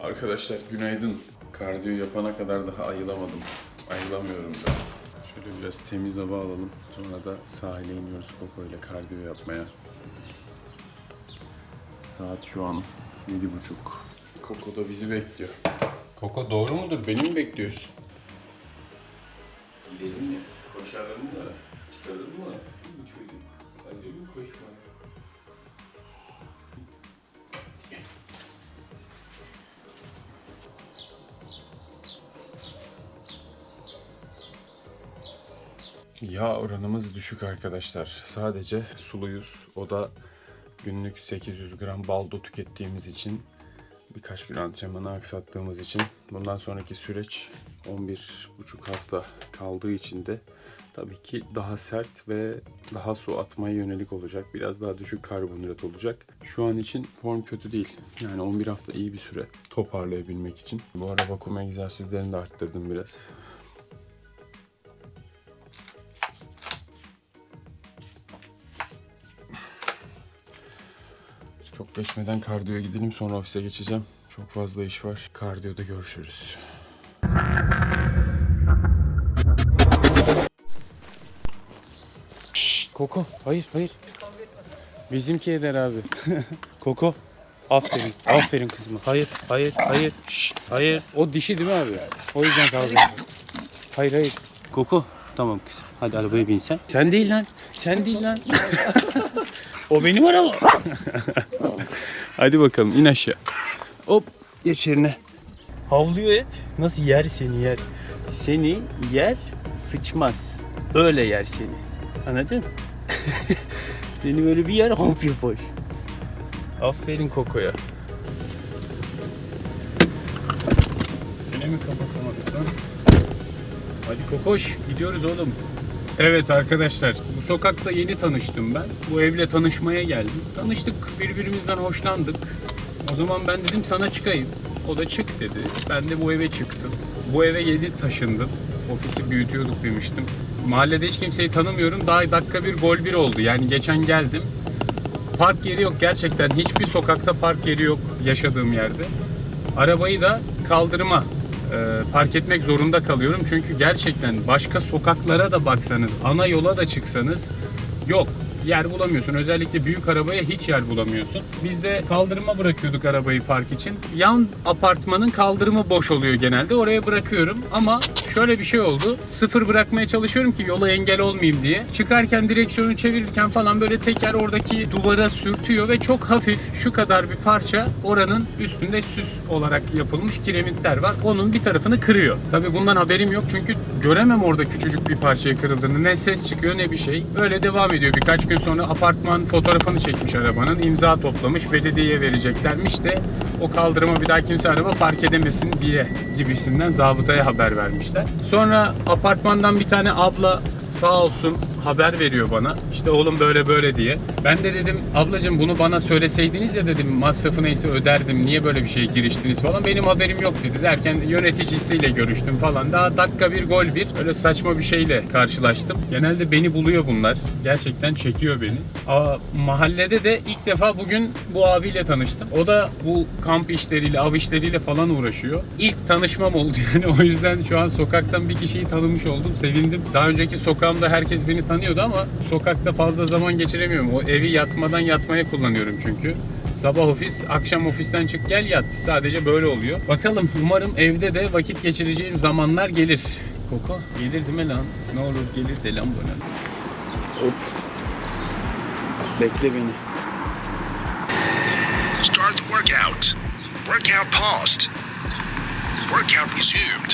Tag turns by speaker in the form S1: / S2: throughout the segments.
S1: Arkadaşlar günaydın. Kardiyo yapana kadar daha ayılamadım. Ayılamıyorum da. Şöyle biraz temiz hava alalım. Sonra da sahile iniyoruz Koko ile kardiyo yapmaya. Saat şu an yedi buçuk. Koko da bizi bekliyor. Koko doğru mudur? Beni mi bekliyorsun? Yağ oranımız düşük arkadaşlar. Sadece suluyuz. O da günlük 800 gram baldo tükettiğimiz için birkaç gün antrenmanı aksattığımız için bundan sonraki süreç 11,5 hafta kaldığı için de tabii ki daha sert ve daha su atmaya yönelik olacak. Biraz daha düşük karbonhidrat olacak. Şu an için form kötü değil. Yani 11 hafta iyi bir süre toparlayabilmek için. Bu ara vakum egzersizlerini de arttırdım biraz. Çok geçmeden kardiyoya gidelim sonra ofise geçeceğim. Çok fazla iş var. Kardiyoda görüşürüz. Şşt, Koko. Hayır hayır. Bizimki eder abi. Koko. Aferin. Aferin kızıma. Hayır, hayır, hayır. Şşt, hayır. O dişi değil mi abi? O yüzden kavga. Hayır, hayır. Koko. Tamam kızım. Hadi arabaya bin sen. Sen değil lan. Sen değil lan. o benim arabam. Hadi bakalım in aşağı. Hop geç yerine. Havlıyor hep. Nasıl yer seni yer. Seni yer sıçmaz. Öyle yer seni. Anladın? Beni böyle bir yer hop yapar. Aferin Koko'ya. Gene mi kapatamadık lan? Hadi Kokoş gidiyoruz oğlum. Evet arkadaşlar bu sokakta yeni tanıştım ben. Bu evle tanışmaya geldim. Tanıştık birbirimizden hoşlandık. O zaman ben dedim sana çıkayım. O da çık dedi. Ben de bu eve çıktım. Bu eve yedi taşındım. Ofisi büyütüyorduk demiştim. Mahallede hiç kimseyi tanımıyorum. Daha dakika bir gol bir oldu. Yani geçen geldim. Park yeri yok gerçekten. Hiçbir sokakta park yeri yok yaşadığım yerde. Arabayı da kaldırıma park etmek zorunda kalıyorum. Çünkü gerçekten başka sokaklara da baksanız, ana yola da çıksanız yok. Yer bulamıyorsun. Özellikle büyük arabaya hiç yer bulamıyorsun. Biz de kaldırıma bırakıyorduk arabayı park için. Yan apartmanın kaldırımı boş oluyor genelde. Oraya bırakıyorum ama şöyle bir şey oldu. Sıfır bırakmaya çalışıyorum ki yola engel olmayayım diye. Çıkarken direksiyonu çevirirken falan böyle teker oradaki duvara sürtüyor ve çok hafif şu kadar bir parça oranın üstünde süs olarak yapılmış kiremitler var. Onun bir tarafını kırıyor. Tabii bundan haberim yok çünkü göremem orada küçücük bir parçaya kırıldığını. Ne ses çıkıyor ne bir şey. Öyle devam ediyor. Birkaç gün sonra apartman fotoğrafını çekmiş arabanın. imza toplamış. Belediyeye vereceklermiş de o kaldırıma bir daha kimse araba park edemesin diye gibisinden zabıtaya haber vermişler. Sonra apartmandan bir tane abla sağ olsun haber veriyor bana. İşte oğlum böyle böyle diye. Ben de dedim ablacığım bunu bana söyleseydiniz ya dedim masrafı neyse öderdim. Niye böyle bir şeye giriştiniz falan. Benim haberim yok dedi. Derken yöneticisiyle görüştüm falan. Daha dakika bir gol bir. Öyle saçma bir şeyle karşılaştım. Genelde beni buluyor bunlar. Gerçekten çekiyor beni. Aa, mahallede de ilk defa bugün bu abiyle tanıştım. O da bu kamp işleriyle, av işleriyle falan uğraşıyor. İlk tanışmam oldu yani. O yüzden şu an sokaktan bir kişiyi tanımış oldum. Sevindim. Daha önceki sokağımda herkes beni tanıyordu ama sokakta fazla zaman geçiremiyorum. O evi yatmadan yatmaya kullanıyorum çünkü. Sabah ofis, akşam ofisten çık gel yat. Sadece böyle oluyor. Bakalım umarım evde de vakit geçireceğim zamanlar gelir. Koko gelir değil mi lan? Ne olur gelir de lan bana. Hop. Bekle beni.
S2: Start the workout. Workout paused. Workout resumed.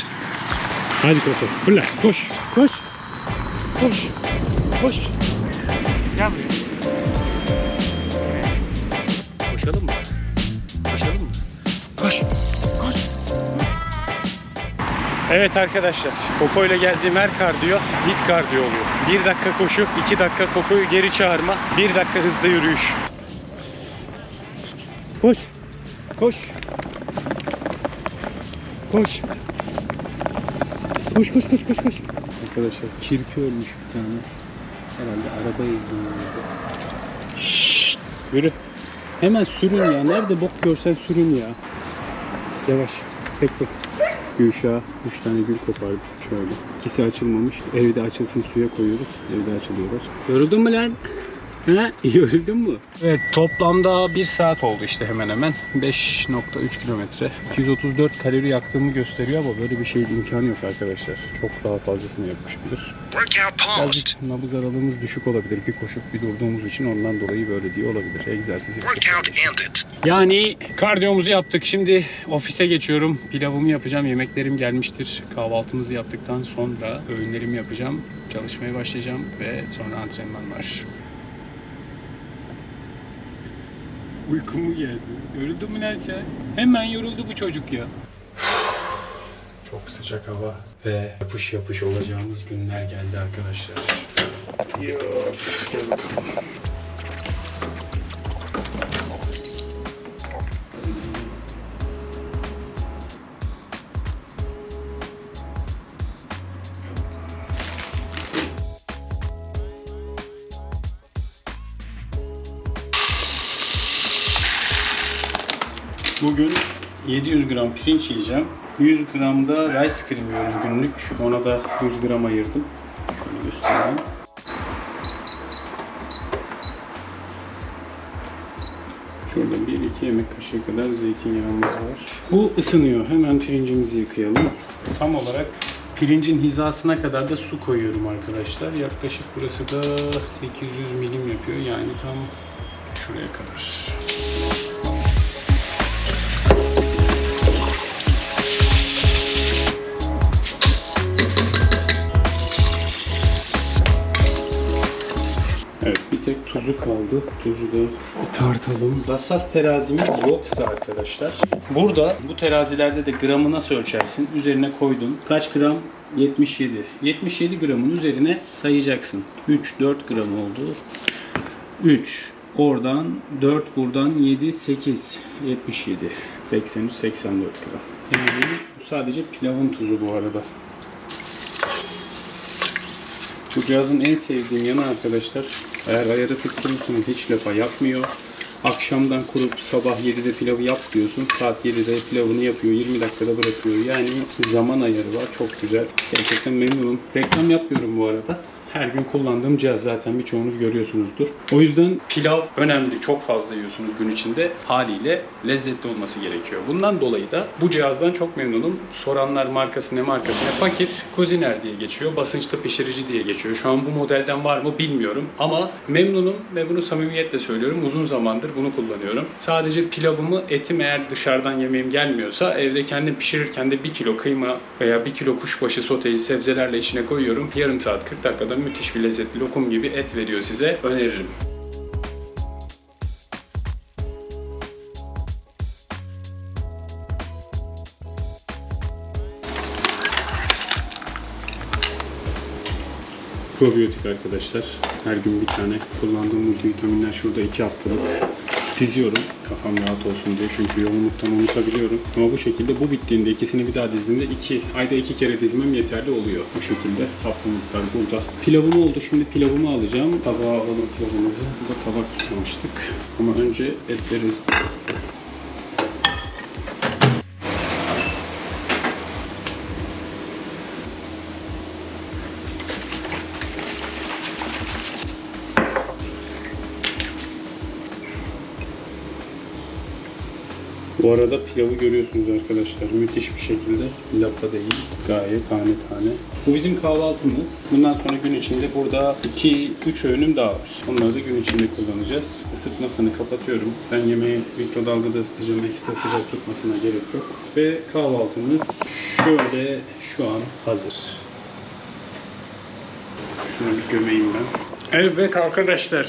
S1: Hadi Koko fırla koş koş koş koş. Gel buraya. Koşalım mı? Koşalım mı? Koş koş. Evet arkadaşlar Koko ile geldiğim her kardiyo hit kardiyo oluyor. Bir dakika koşu, iki dakika Koko'yu geri çağırma, bir dakika hızlı yürüyüş. Koş. Koş. Koş. Koş koş koş koş koş. Arkadaşlar kirpi ölmüş bir tane. Herhalde araba ezdi. Şşt, yürü. Hemen sürün ya. Nerede bok görsen sürün ya. Yavaş. Bekle kızım. Gülşah 3 tane gül kopardı şöyle. İkisi açılmamış. Evde açılsın suya koyuyoruz. Evde açılıyorlar. Yoruldun mu lan? Ha? Yoruldun mu? Evet toplamda 1 saat oldu işte hemen hemen. 5.3 kilometre. 234 kalori yaktığımı gösteriyor ama böyle bir şeyin imkanı yok arkadaşlar. Çok daha fazlasını yapmışımdır. Birazcık nabız aralığımız düşük olabilir. Bir koşup bir durduğumuz için ondan dolayı böyle diye olabilir. Egzersiz. Yani kardiyomuzu yaptık. Şimdi ofise geçiyorum. Pilavımı yapacağım. Yemeklerim gelmiştir. Kahvaltımızı yaptıktan sonra öğünlerimi yapacağım. Çalışmaya başlayacağım ve sonra antrenman var. Uykumu geldi. Yoruldun mu lan sen? Hemen yoruldu bu çocuk ya. Çok sıcak hava ve yapış yapış olacağımız günler geldi arkadaşlar. Yof, gel bakalım. 700 gram pirinç yiyeceğim. 100 gram da rice cream yiyorum günlük. Ona da 100 gram ayırdım. Şöyle göstereyim. Şurada 1-2 yemek kaşığı kadar zeytinyağımız var. Bu ısınıyor. Hemen pirincimizi yıkayalım. Tam olarak pirincin hizasına kadar da su koyuyorum arkadaşlar. Yaklaşık burası da 800 milim yapıyor. Yani tam şuraya kadar. Tuzu kaldı. Tuzu da bir tartalım. Hassas terazimiz yoksa arkadaşlar. Burada bu terazilerde de gramı nasıl ölçersin? Üzerine koydun. Kaç gram? 77. 77 gramın üzerine sayacaksın. 3 4 gram oldu. 3 Oradan 4 buradan 7 8 77 83 84 gram. Yani bu sadece pilavın tuzu bu arada. Bu cihazın en sevdiğim yanı arkadaşlar eğer ayarı tutturursanız hiç lapa yapmıyor. Akşamdan kurup sabah 7'de pilavı yap diyorsun. Saat 7'de pilavını yapıyor. 20 dakikada bırakıyor. Yani zaman ayarı var. Çok güzel. Gerçekten memnunum. Reklam yapmıyorum bu arada. Her gün kullandığım cihaz zaten birçoğunuz görüyorsunuzdur. O yüzden pilav önemli. Çok fazla yiyorsunuz gün içinde. Haliyle lezzetli olması gerekiyor. Bundan dolayı da bu cihazdan çok memnunum. Soranlar markası ne markası ne? Fakir Kuziner diye geçiyor. Basınçlı pişirici diye geçiyor. Şu an bu modelden var mı bilmiyorum. Ama memnunum ve bunu samimiyetle söylüyorum. Uzun zamandır bunu kullanıyorum. Sadece pilavımı etim eğer dışarıdan yemeğim gelmiyorsa evde kendim pişirirken de 1 kilo kıyma veya 1 kilo kuşbaşı soteyi sebzelerle içine koyuyorum. Yarım saat 40 dakikada müthiş bir lezzetli lokum gibi et veriyor size. Öneririm. Probiyotik arkadaşlar. Her gün bir tane kullandığım multivitaminler şurada 2 haftalık diziyorum. Kafam rahat olsun diye çünkü yoğunluktan unutabiliyorum. Ama bu şekilde bu bittiğinde ikisini bir daha dizdiğimde iki, ayda iki kere dizmem yeterli oluyor. Bu şekilde supplementlar burada. Pilavım oldu. Şimdi pilavımı alacağım. Tabağa alalım pilavımızı. Burada tabak yıkamıştık. Ama önce etleri Bu arada pilavı görüyorsunuz arkadaşlar. Müthiş bir şekilde lapa değil. Gayet tane tane. Bu bizim kahvaltımız. Bundan sonra gün içinde burada 2-3 öğünüm daha var. Onları da gün içinde kullanacağız. Isıtmasını kapatıyorum. Ben yemeği mikrodalgada ısıtacağım. Ekstra sıcak tutmasına gerek yok. Ve kahvaltımız şöyle şu an hazır. Şunu bir gömeyim ben. Evet arkadaşlar.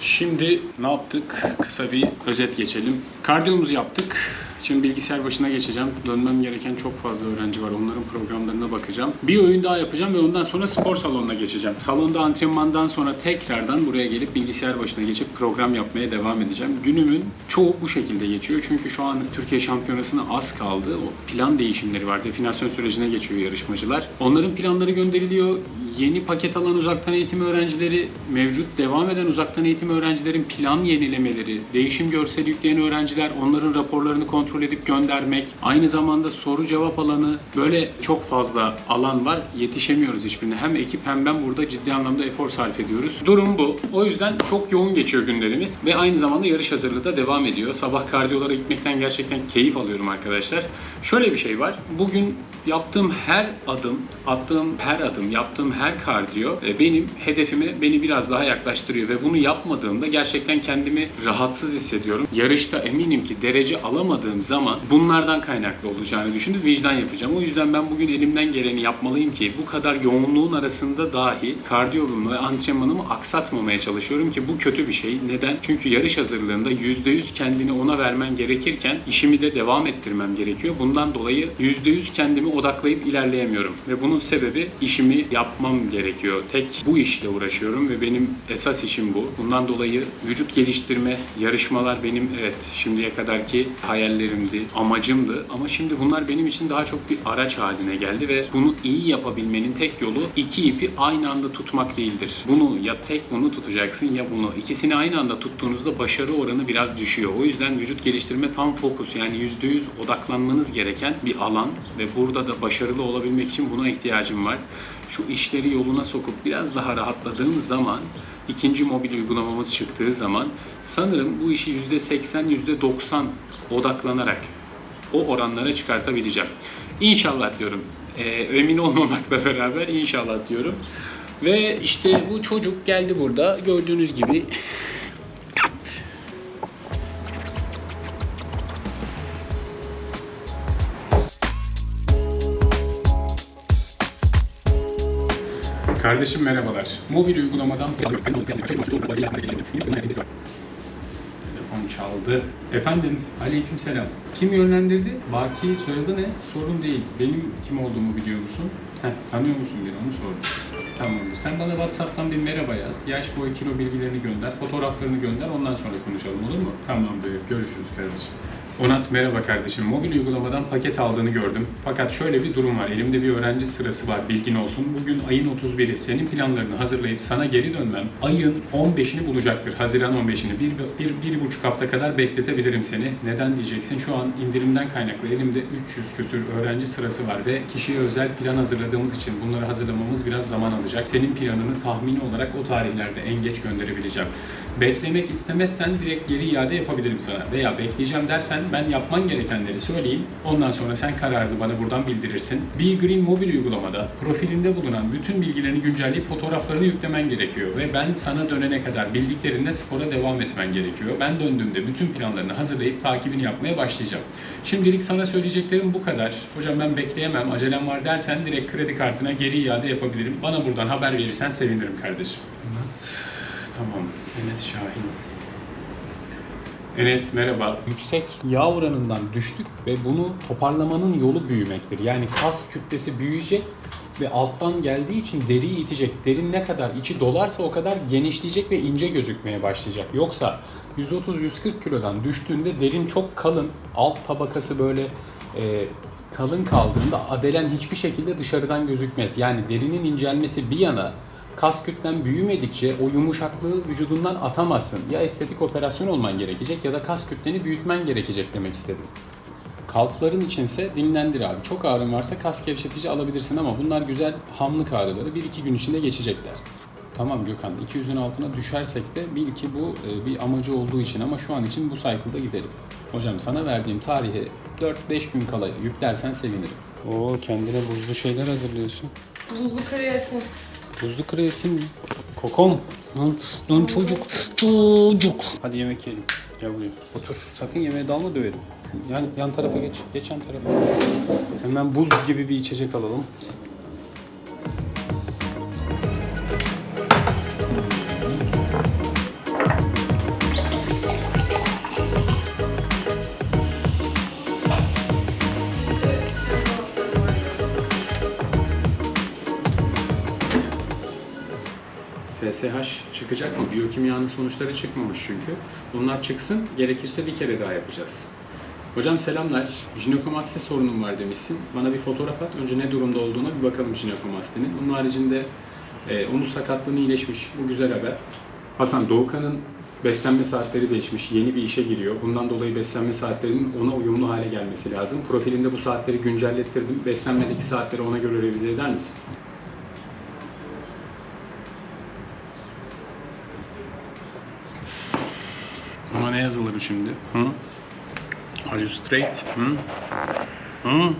S1: Şimdi ne yaptık? Kısa bir özet geçelim. Kardiyomuzu yaptık. Şimdi bilgisayar başına geçeceğim. Dönmem gereken çok fazla öğrenci var. Onların programlarına bakacağım. Bir oyun daha yapacağım ve ondan sonra spor salonuna geçeceğim. Salonda antrenmandan sonra tekrardan buraya gelip bilgisayar başına geçip program yapmaya devam edeceğim. Günümün çoğu bu şekilde geçiyor. Çünkü şu an Türkiye Şampiyonası'na az kaldı. O plan değişimleri var. Definasyon sürecine geçiyor yarışmacılar. Onların planları gönderiliyor. Yeni paket alan uzaktan eğitim öğrencileri, mevcut devam eden uzaktan eğitim öğrencilerin plan yenilemeleri, değişim görseli yükleyen öğrenciler, onların raporlarını kontrol edip göndermek, aynı zamanda soru cevap alanı, böyle çok fazla alan var. Yetişemiyoruz hiçbirine. Hem ekip hem ben burada ciddi anlamda efor sarf ediyoruz. Durum bu. O yüzden çok yoğun geçiyor günlerimiz ve aynı zamanda yarış hazırlığı da devam ediyor. Sabah kardiyolara gitmekten gerçekten keyif alıyorum arkadaşlar. Şöyle bir şey var. Bugün yaptığım her adım, attığım her adım, yaptığım her kardiyo e, benim hedefime beni biraz daha yaklaştırıyor ve bunu yapmadığımda gerçekten kendimi rahatsız hissediyorum. Yarışta eminim ki derece alamadığım zaman bunlardan kaynaklı olacağını düşündüm. Vicdan yapacağım. O yüzden ben bugün elimden geleni yapmalıyım ki bu kadar yoğunluğun arasında dahi kardiyomu ve antrenmanımı aksatmamaya çalışıyorum ki bu kötü bir şey. Neden? Çünkü yarış hazırlığında %100 kendini ona vermen gerekirken işimi de devam ettirmem gerekiyor. Bundan dolayı %100 kendimi odaklayıp ilerleyemiyorum. Ve bunun sebebi işimi yapmam gerekiyor. Tek bu işle uğraşıyorum ve benim esas işim bu. Bundan dolayı vücut geliştirme, yarışmalar benim evet şimdiye kadarki hayallerimdi, amacımdı. Ama şimdi bunlar benim için daha çok bir araç haline geldi ve bunu iyi yapabilmenin tek yolu iki ipi aynı anda tutmak değildir. Bunu ya tek bunu tutacaksın ya bunu. İkisini aynı anda tuttuğunuzda başarı oranı biraz düşüyor. O yüzden vücut geliştirme tam fokus yani %100 odaklanmanız gereken bir alan ve burada da başarılı olabilmek için buna ihtiyacım var. Şu işleri yoluna sokup biraz daha rahatladığım zaman ikinci mobil uygulamamız çıktığı zaman sanırım bu işi %80 %90 odaklanarak o oranlara çıkartabileceğim. İnşallah diyorum. Ee, emin olmamakla beraber inşallah diyorum. Ve işte bu çocuk geldi burada gördüğünüz gibi Kardeşim merhabalar. Mobil uygulamadan telefon çaldı. Efendim, aleykümselam. Kim yönlendirdi? Baki soyadı ne? Sorun değil. Benim kim olduğumu biliyor musun? Heh, tanıyor musun beni? Onu sordum. Tamamdır. Sen bana WhatsApp'tan bir merhaba yaz. Yaş, boy, kilo bilgilerini gönder. Fotoğraflarını gönder. Ondan sonra konuşalım olur mu? Tamamdır. Görüşürüz kardeşim. Onat merhaba kardeşim. Mobil uygulamadan paket aldığını gördüm. Fakat şöyle bir durum var. Elimde bir öğrenci sırası var. Bilgin olsun. Bugün ayın 31'i. Senin planlarını hazırlayıp sana geri dönmem ayın 15'ini bulacaktır. Haziran 15'ini. Bir, bir, bir buçuk hafta kadar bekletebilirim seni. Neden diyeceksin? Şu an indirimden kaynaklı elimde 300 küsür öğrenci sırası var ve kişiye özel plan hazırladığımız için bunları hazırlamamız biraz zaman alacak. Senin planını tahmini olarak o tarihlerde en geç gönderebileceğim. Beklemek istemezsen direkt geri iade yapabilirim sana. Veya bekleyeceğim dersen ben yapman gerekenleri söyleyeyim. Ondan sonra sen kararını bana buradan bildirirsin. Be Green mobil uygulamada profilinde bulunan bütün bilgilerini güncelleyip fotoğraflarını yüklemen gerekiyor. Ve ben sana dönene kadar bildiklerinde spora devam etmen gerekiyor. Ben döndüğümde bütün planlarını hazırlayıp takibini yapmaya başlayacağım. Şimdilik sana söyleyeceklerim bu kadar. Hocam ben bekleyemem, acelem var dersen direkt kredi kartına geri iade yapabilirim. Bana buradan haber verirsen sevinirim kardeşim. Tamam. Enes Şahin. Enes merhaba. Yüksek yağ oranından düştük ve bunu toparlamanın yolu büyümektir. Yani kas kütlesi büyüyecek ve alttan geldiği için deriyi itecek. Derin ne kadar içi dolarsa o kadar genişleyecek ve ince gözükmeye başlayacak. Yoksa 130-140 kilodan düştüğünde derin çok kalın, alt tabakası böyle e, kalın kaldığında adelen hiçbir şekilde dışarıdan gözükmez. Yani derinin incelmesi bir yana kas kütlen büyümedikçe o yumuşaklığı vücudundan atamazsın. Ya estetik operasyon olman gerekecek ya da kas kütleni büyütmen gerekecek demek istedim. Kalfların içinse dinlendir abi. Çok ağrın varsa kas gevşetici alabilirsin ama bunlar güzel hamlık ağrıları 1-2 gün içinde geçecekler. Tamam Gökhan 200'ün altına düşersek de bil ki bu e, bir amacı olduğu için ama şu an için bu cycle'da gidelim. Hocam sana verdiğim tarihe 4-5 gün kala yüklersen sevinirim. Oo kendine buzlu şeyler hazırlıyorsun.
S3: Buzlu kreatin.
S1: Buzlu kreatin? Kokom. Lan, lan çocuk. Çocuk. Hadi yemek yiyelim. Gel buraya. Otur. Sakın yemeğe dalma döverim. Yan, yan tarafa geç. Geç yan tarafa. Hemen buz gibi bir içecek alalım. FSH çıkacak mı? Biyokimyanın sonuçları çıkmamış çünkü. Bunlar çıksın, gerekirse bir kere daha yapacağız. Hocam selamlar. Jinekomasti sorunum var demişsin. Bana bir fotoğraf at. Önce ne durumda olduğuna bir bakalım jinekomastinin. Bunun haricinde e, omuz sakatlığını iyileşmiş. Bu güzel haber. Hasan Doğukan'ın beslenme saatleri değişmiş. Yeni bir işe giriyor. Bundan dolayı beslenme saatlerinin ona uyumlu hale gelmesi lazım. Profilinde bu saatleri güncellettirdim. Beslenmedeki saatleri ona göre revize eder misin? Buna ne yazılır şimdi? Hı? Are you straight? Hı? Hı?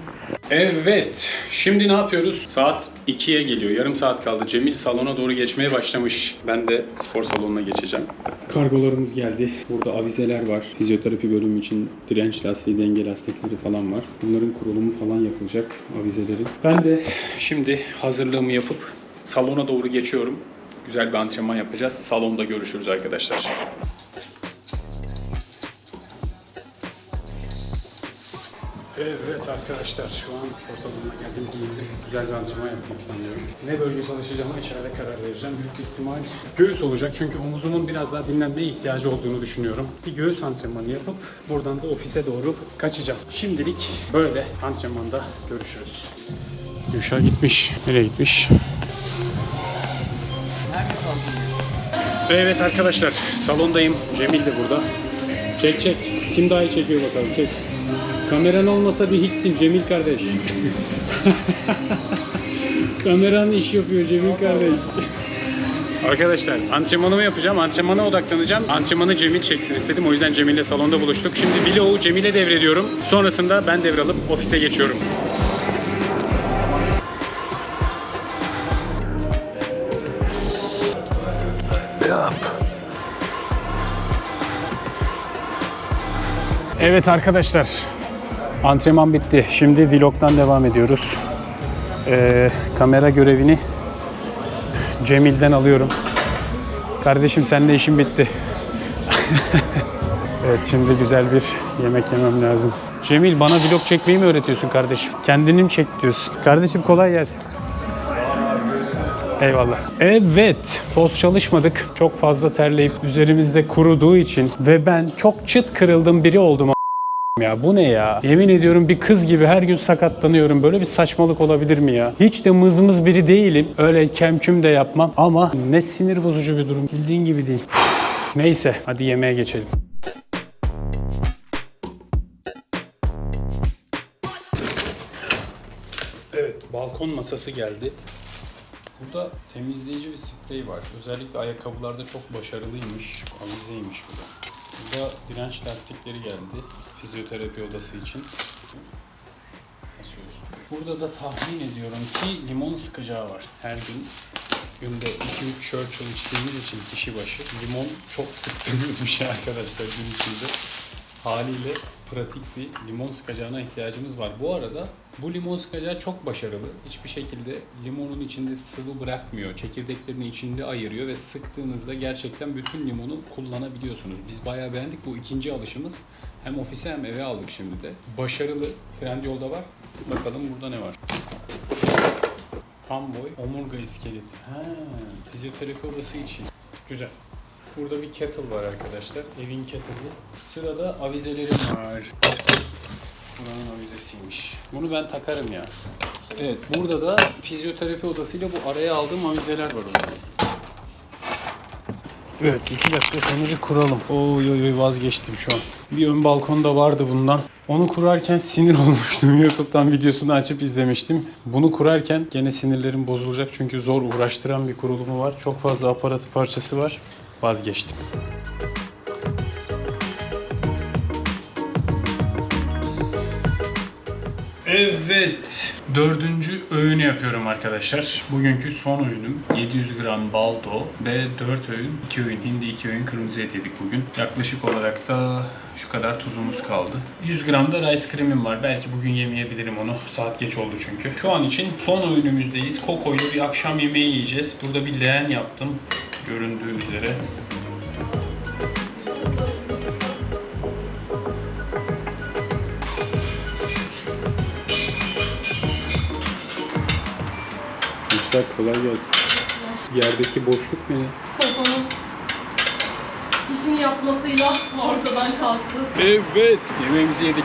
S1: Evet. Şimdi ne yapıyoruz? Saat 2'ye geliyor. Yarım saat kaldı. Cemil salona doğru geçmeye başlamış. Ben de spor salonuna geçeceğim. Kargolarımız geldi. Burada avizeler var. Fizyoterapi bölümü için direnç lastiği, denge lastikleri falan var. Bunların kurulumu falan yapılacak avizelerin. Ben de şimdi hazırlığımı yapıp salona doğru geçiyorum. Güzel bir antrenman yapacağız. Salonda görüşürüz arkadaşlar. Evet arkadaşlar şu an spor salonuna geldim giyindim. Güzel bir antrenman yapmayı planlıyorum. Ne bölge çalışacağıma içeride karar vereceğim. Büyük ihtimal göğüs olacak çünkü omuzumun biraz daha dinlenmeye ihtiyacı olduğunu düşünüyorum. Bir göğüs antrenmanı yapıp buradan da ofise doğru kaçacağım. Şimdilik böyle antrenmanda görüşürüz. Gülşah gitmiş. Nereye gitmiş? Evet arkadaşlar salondayım. Cemil de burada. Çek çek. Kim daha iyi çekiyor bakalım çek. Kameran olmasa bir hiçsin Cemil kardeş. Kameran iş yapıyor Cemil kardeş. Arkadaşlar antrenmanımı yapacağım. Antrenmana odaklanacağım. Antrenmanı Cemil çeksin istedim. O yüzden Cemil'le salonda buluştuk. Şimdi vlogu Cemil'e devrediyorum. Sonrasında ben devralıp ofise geçiyorum. Evet arkadaşlar. Antrenman bitti. Şimdi vlogdan devam ediyoruz. Ee, kamera görevini Cemil'den alıyorum. Kardeşim seninle işim bitti. evet şimdi güzel bir yemek yemem lazım. Cemil bana vlog çekmeyi mi öğretiyorsun kardeşim? Kendini mi çek diyorsun? Kardeşim kolay gelsin. Eyvallah. Evet, poz çalışmadık. Çok fazla terleyip üzerimizde kuruduğu için ve ben çok çıt kırıldım biri oldum ya. Bu ne ya? Yemin ediyorum bir kız gibi her gün sakatlanıyorum. Böyle bir saçmalık olabilir mi ya? Hiç de mızmız biri değilim. Öyle kemküm de yapmam ama ne sinir bozucu bir durum. Bildiğin gibi değil. Neyse, hadi yemeğe geçelim. Evet, balkon masası geldi. Burada temizleyici bir sprey var. Özellikle ayakkabılarda çok başarılıymış. Avizeymiş bu da. Burada direnç lastikleri geldi. Fizyoterapi odası için. Burada da tahmin ediyorum ki limon sıkacağı var. Her gün günde 2-3 Churchill içtiğimiz için kişi başı limon çok sıktığımız bir şey arkadaşlar gün içinde. Haliyle pratik bir limon sıkacağına ihtiyacımız var. Bu arada bu limon sıkacağı çok başarılı. Hiçbir şekilde limonun içinde sıvı bırakmıyor. Çekirdeklerini içinde ayırıyor ve sıktığınızda gerçekten bütün limonu kullanabiliyorsunuz. Biz bayağı beğendik. Bu ikinci alışımız. Hem ofise hem eve aldık şimdi de. Başarılı. Trendyol'da var. Bakalım burada ne var. Fanboy omurga iskeleti. Ha, fizyoterapi odası için. Güzel. Burada bir kettle var arkadaşlar. Evin kettle'ı. Sırada avizelerim var. Buranın avizesiymiş. Bunu ben takarım ya. Evet burada da fizyoterapi odasıyla bu araya aldığım avizeler var orada. Evet iki dakika seni bir kuralım. Oy oy oy vazgeçtim şu an. Bir ön balkonda vardı bundan. Onu kurarken sinir olmuştum. YouTube'dan videosunu açıp izlemiştim. Bunu kurarken gene sinirlerim bozulacak çünkü zor uğraştıran bir kurulumu var. Çok fazla aparatı parçası var. Vazgeçtim. Evet. Dördüncü öğünü yapıyorum arkadaşlar. Bugünkü son öğünüm 700 gram baldo ve 4 öğün, 2 öğün hindi, 2 öğün kırmızı et yedik bugün. Yaklaşık olarak da şu kadar tuzumuz kaldı. 100 gram da rice cream'im var. Belki bugün yemeyebilirim onu. Saat geç oldu çünkü. Şu an için son öğünümüzdeyiz. Koko'yla bir akşam yemeği yiyeceğiz. Burada bir leğen yaptım. Göründüğü üzere. Usta kolay gelsin. Yerdeki boşluk ne?
S3: Kokonun çişin yapmasıyla ortadan kalktı.
S1: Evet. Yemeğimizi yedik.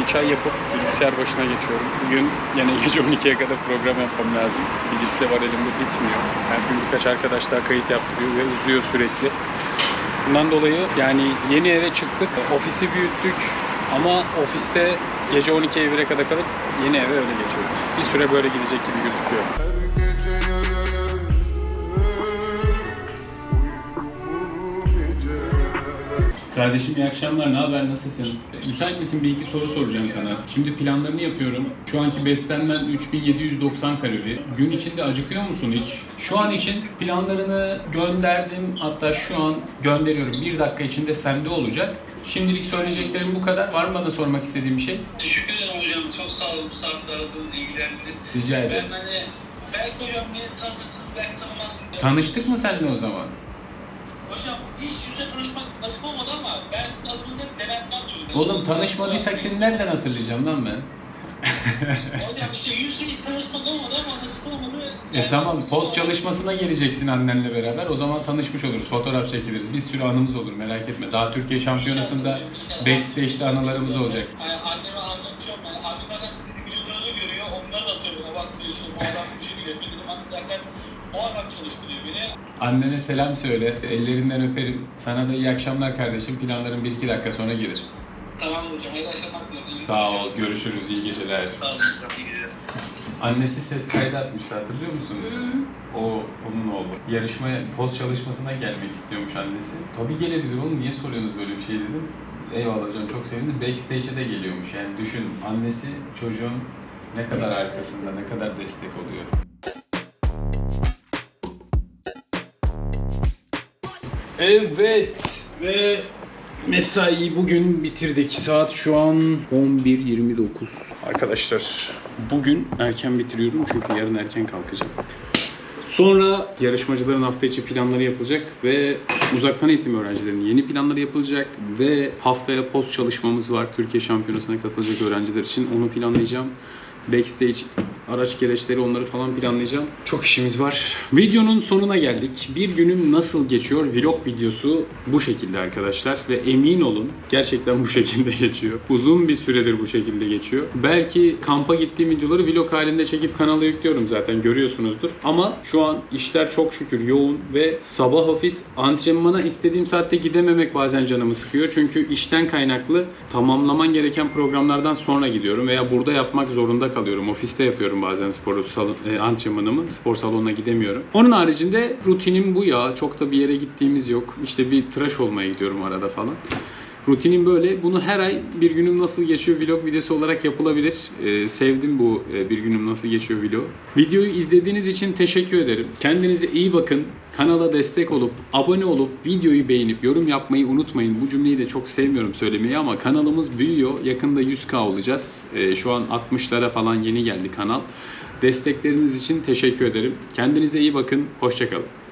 S1: Bir çay yapıp bilgisayar başına geçiyorum. Bugün yine gece 12'ye kadar program yapmam lazım. Bir liste var elimde bitmiyor. Her gün birkaç arkadaş daha kayıt yaptırıyor ve uzuyor sürekli. Bundan dolayı yani yeni eve çıktık. Ofisi büyüttük. Ama ofiste gece 12'ye 1'e kadar kalıp yeni eve öyle geçiyoruz. Bir süre böyle gidecek gibi gözüküyor. Kardeşim iyi akşamlar. Ne haber? Nasılsın? Müsait misin? Bir iki soru soracağım sana. Şimdi planlarını yapıyorum. Şu anki beslenmen 3790 kalori. Gün içinde acıkıyor musun hiç? Şu an için planlarını gönderdim. Hatta şu an gönderiyorum. Bir dakika içinde sende olacak. Şimdilik söyleyeceklerim bu kadar. Var mı bana sormak istediğin bir şey?
S4: Teşekkür ederim hocam. Çok sağ olun. Bu saatte aradığınız, ilgilendiniz.
S1: Rica ederim.
S4: Ben hani belki hocam beni tanırsınız, belki tanımazsınız.
S1: Tanıştık mı seninle o zaman?
S4: Hocam hiç yüzle tanışmak nasip olmadı ama ben sizin adınızı hep Levent'ten duydum.
S1: Oğlum tanışmadıysak seni nereden hatırlayacağım lan ben?
S4: Hocam işte yüzle hiç tanışmak olmadı ama nasip olmadı.
S1: E tamam post çalışmasına geleceksin annenle beraber. O zaman tanışmış oluruz. Fotoğraf çekiliriz. Bir sürü anımız olur merak etme. Daha Türkiye Şampiyonası'nda backstage'de anılarımız olacak.
S4: Anneme anlatıyorum ben. Zaten sizin videolarınızı görüyor. Onları da atıyor. Bak diyor işte bu adam adam çalıştırıyor beni.
S1: Annene selam söyle. Ellerinden öperim. Sana da iyi akşamlar kardeşim. Planların 1-2 dakika sonra gelir.
S4: Tamam hocam. Hayırlı akşamlar diliyorum.
S1: Sağ ol. Görüşürüz. iyi geceler.
S4: Sağ olun. hocam, İyi geceler.
S1: Annesi ses kaydı atmıştı hatırlıyor musun? O onun oğlu. Yarışmaya, post çalışmasına gelmek istiyormuş annesi. Tabii gelebilir oğlum niye soruyorsunuz böyle bir şey dedim. Eyvallah hocam çok sevindim. Backstage'e de geliyormuş yani düşün annesi çocuğun ne kadar arkasında, ne kadar destek oluyor. Evet ve mesaiyi bugün bitirdik. Saat şu an 11.29. Arkadaşlar bugün erken bitiriyorum çünkü yarın erken kalkacağım. Sonra yarışmacıların hafta içi planları yapılacak ve uzaktan eğitim öğrencilerinin yeni planları yapılacak ve haftaya post çalışmamız var. Türkiye Şampiyonası'na katılacak öğrenciler için onu planlayacağım. Backstage araç gereçleri onları falan planlayacağım. Çok işimiz var. Videonun sonuna geldik. Bir günüm nasıl geçiyor vlog videosu bu şekilde arkadaşlar ve emin olun gerçekten bu şekilde geçiyor. Uzun bir süredir bu şekilde geçiyor. Belki kampa gittiğim videoları vlog halinde çekip kanala yüklüyorum zaten görüyorsunuzdur. Ama şu an işler çok şükür yoğun ve sabah ofis antrenmana istediğim saatte gidememek bazen canımı sıkıyor. Çünkü işten kaynaklı tamamlaman gereken programlardan sonra gidiyorum veya burada yapmak zorunda kalıyorum. Ofiste yapıyorum bazen spor salon, e, antrenmanımı. Spor salonuna gidemiyorum. Onun haricinde rutinim bu ya. Çok da bir yere gittiğimiz yok. İşte bir tıraş olmaya gidiyorum arada falan. Rutinim böyle. Bunu her ay bir günüm nasıl geçiyor vlog videosu olarak yapılabilir. Ee, sevdim bu e, bir günüm nasıl geçiyor vlog. Videoyu izlediğiniz için teşekkür ederim. Kendinize iyi bakın. Kanala destek olup, abone olup, videoyu beğenip, yorum yapmayı unutmayın. Bu cümleyi de çok sevmiyorum söylemeyi ama kanalımız büyüyor. Yakında 100k olacağız. Ee, şu an 60'lara falan yeni geldi kanal. Destekleriniz için teşekkür ederim. Kendinize iyi bakın. Hoşçakalın.